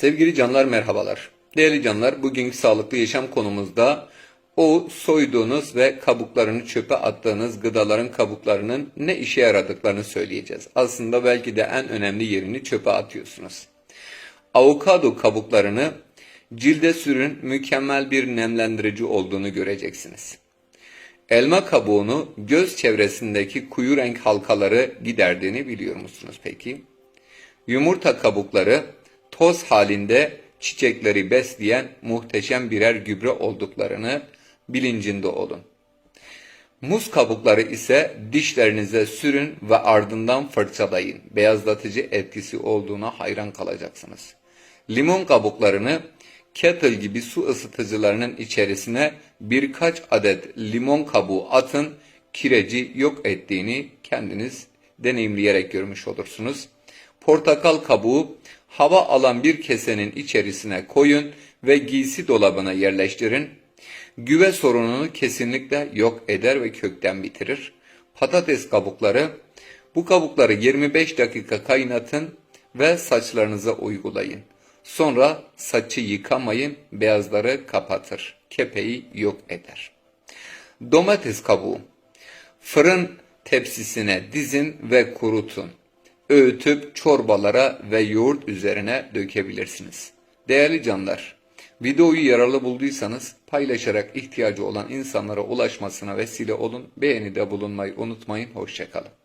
Sevgili canlar merhabalar. Değerli canlar bugünkü sağlıklı yaşam konumuzda o soyduğunuz ve kabuklarını çöpe attığınız gıdaların kabuklarının ne işe yaradıklarını söyleyeceğiz. Aslında belki de en önemli yerini çöpe atıyorsunuz. Avokado kabuklarını cilde sürün mükemmel bir nemlendirici olduğunu göreceksiniz. Elma kabuğunu göz çevresindeki kuyu renk halkaları giderdiğini biliyor musunuz peki? Yumurta kabukları toz halinde çiçekleri besleyen muhteşem birer gübre olduklarını bilincinde olun. Muz kabukları ise dişlerinize sürün ve ardından fırçalayın. Beyazlatıcı etkisi olduğuna hayran kalacaksınız. Limon kabuklarını kettle gibi su ısıtıcılarının içerisine birkaç adet limon kabuğu atın. Kireci yok ettiğini kendiniz deneyimleyerek görmüş olursunuz. Portakal kabuğu hava alan bir kesenin içerisine koyun ve giysi dolabına yerleştirin. Güve sorununu kesinlikle yok eder ve kökten bitirir. Patates kabukları bu kabukları 25 dakika kaynatın ve saçlarınıza uygulayın. Sonra saçı yıkamayın, beyazları kapatır. Kepeği yok eder. Domates kabuğu fırın tepsisine dizin ve kurutun. Öğütüp çorbalara ve yoğurt üzerine dökebilirsiniz. Değerli canlar, videoyu yararlı bulduysanız paylaşarak ihtiyacı olan insanlara ulaşmasına vesile olun. Beğenide bulunmayı unutmayın. Hoşçakalın.